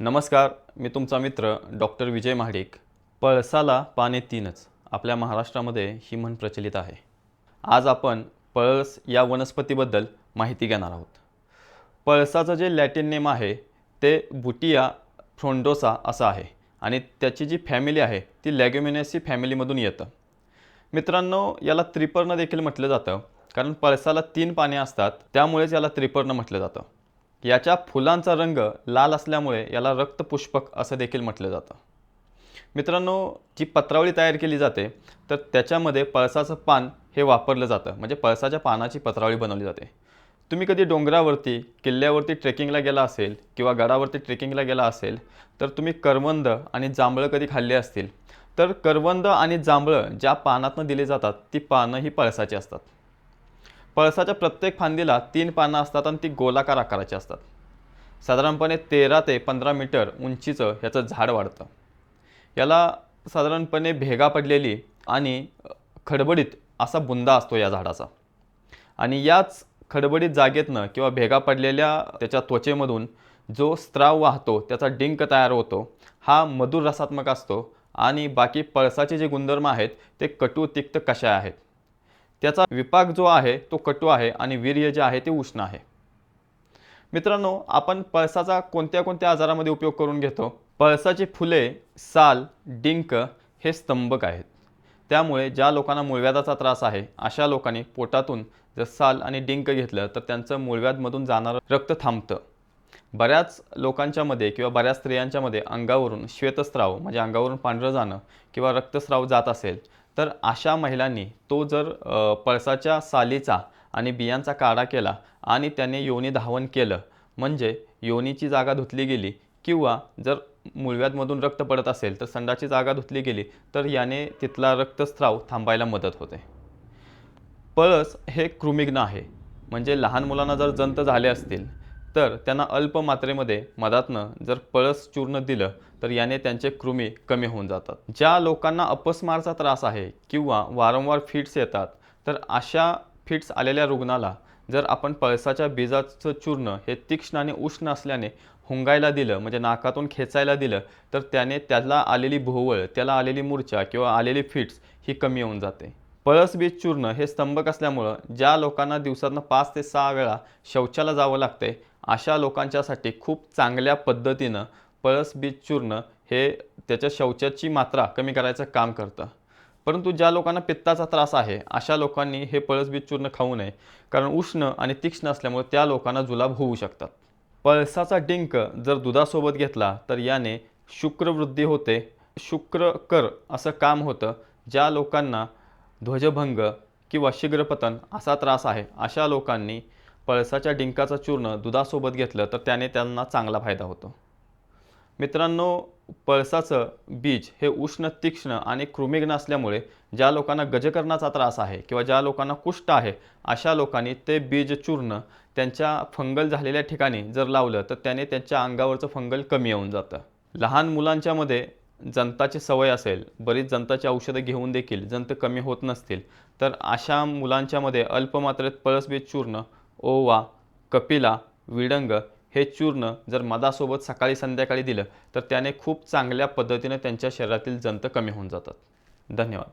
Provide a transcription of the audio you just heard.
नमस्कार मी तुमचा मित्र डॉक्टर विजय महाडिक. पळसाला पाने तीनच आपल्या महाराष्ट्रामध्ये ही म्हण प्रचलित आहे. आज आपण पळस या वनस्पतीबद्दल माहिती घेणार आहोत. पळसाचं जे लॅटिन नेम आहे ते बुटिया फ्रोंडोसा असं आहे आणि त्याची जी फॅमिली आहे ती लॅग्युमिनेसी फॅमिलीमधून येतं. मित्रांनो याला त्रिपर्ण देखील म्हटलं जातं कारण पळसाला तीन पाने असतात त्यामुळेच याला त्रिपर्ण म्हटलं जातं. याच्या फुलांचा रंग लाल असल्यामुळे याला रक्तपुष्पक असं देखील म्हटलं जातं. मित्रांनो जी पत्रावळी तयार केली जाते तर त्याच्यामध्ये पळसाचं पान हे वापरलं जातं. म्हणजे पळसाच्या पानाची पत्रावळी बनवली जाते. तुम्ही कधी डोंगरावरती किल्ल्यावरती ट्रेकिंगला गेला असेल किंवा गडावरती ट्रेकिंगला गेला असेल तर तुम्ही करवंद आणि जांभळं कधी खाल्ली असतील तर करवंद आणि जांभळं ज्या पानातनं दिली जातात ती पानं ही पळसाची असतात. पळसाच्या प्रत्येक फांदीला तीन पानं असतात आणि ती गोलाकार आकाराची असतात. साधारणपणे तेरा ते पंधरा मीटर उंचीचं ह्याचं झाड वाढतं. याला साधारणपणे भेगा पडलेली आणि खडबडीत असा बुंदा असतो या झाडाचा. आणि याच खडबडीत जागेतनं किंवा भेगा पडलेल्या त्याच्या त्वचेमधून जो स्त्राव वाहतो त्याचा डिंक तयार होतो हा मधुर रसात्मक असतो आणि बाकी पळसाचे जे गुणधर्म आहेत ते कटू तिक्त कशा आहेत? त्याचा विपाक जो आहे तो कटू आहे आणि वीर्य जे आहे ते उष्ण आहे. मित्रांनो आपण पळसाचा कोणत्या कोणत्या आजारामध्ये उपयोग करून घेतो? पळसाची फुले साल डिंक हे स्तंभक आहेत. त्यामुळे ज्या लोकांना मूळव्याधाचा त्रास आहे अशा लोकांनी पोटातून जर साल आणि डिंक घेतलं तर त्यांचं मूळव्याधमधून जाणारं रक्त थांबतं. बऱ्याच लोकांच्यामध्ये किंवा बऱ्याच स्त्रियांच्यामध्ये अंगावरून श्वेतस्राव म्हणजे अंगावरून पांढरं जाणं किंवा रक्तस्राव जात असेल तर अशा महिलांनी तो जर पळसाच्या सालीचा आणि बियांचा काढा केला आणि त्याने योनी धावन केलं म्हणजे योनीची जागा धुतली गेली किंवा जर मुळव्यातमधून रक्त पडत असेल तर संडाची जागा धुतली गेली तर याने तिथला रक्तस्राव थांबायला मदत होते. पळस हे कृमिग्न आहे म्हणजे लहान मुलांना जर जंत झाले असतील तर त्यांना अल्प मात्रेमध्ये मधातनं जर पळस चूर्ण दिलं तर याने त्यांचे कृमी कमी होऊन जातात. ज्या लोकांना अपस्मारचा त्रास आहे किंवा वारंवार फिट्स येतात तर अशा फिट्स आलेल्या रुग्णाला जर आपण पळसाच्या बीजाचं चूर्ण हे तीक्ष्ण आणि उष्ण असल्याने हुंगायला दिलं म्हणजे नाकातून खेचायला दिलं तर त्याने त्याला आलेली भोवळ त्याला आलेली मूर्छा किंवा आलेली फिट्स ही कमी होऊन जाते. पळस बीज चूर्ण हे स्तंभक असल्यामुळं ज्या लोकांना दिवसातनं पाच ते सहा वेळा शौचाला जावं लागतंय अशा लोकांच्यासाठी खूप चांगल्या पद्धतीनं पळस बीज चूर्ण हे त्याच्या शौचाची मात्रा कमी करायचं काम करतं. परंतु ज्या लोकांना पित्ताचा त्रास आहे अशा लोकांनी हे पळसबीज चूर्ण खाऊ नये कारण उष्ण आणि तीक्ष्ण असल्यामुळे त्या लोकांना जुलाब होऊ शकतात. पळसाचा डिंक जर दुधासोबत घेतला तर याने शुक्रवृद्धी होते. शुक्रकर असं काम होतं ज्या लोकांना ध्वजभंग किंवा शीघ्रपतन असा त्रास आहे अशा लोकांनी पळसाच्या डिंकाचं चूर्ण दुधासोबत घेतलं तर त्याने त्यांना चांगला फायदा होतो. मित्रांनो पळसाचं बीज हे उष्ण तीक्ष्ण आणि कृमिग्न असल्यामुळे ज्या लोकांना गजकरणाचा त्रास आहे किंवा ज्या लोकांना कुष्ठ आहे अशा लोकांनी ते बीज चूर्ण त्यांच्या फंगल झालेल्या ठिकाणी जर लावलं तर त्याने त्यांच्या अंगावरचं फंगल कमी येऊन जातं. लहान मुलांच्यामध्ये जंताची सवय असेल बरीच जंताची औषधं घेऊन देखील जंत कमी होत नसतील तर अशा मुलांच्यामध्ये अल्पमात्रेत पळसबीज चूर्ण ओवा कपिला विडंग हे चूर्ण जर मधासोबत सकाळी संध्याकाळी दिलं तर त्याने खूप चांगल्या पद्धतीने त्यांच्या शरीरातील जंत कमी होऊन जातात. धन्यवाद.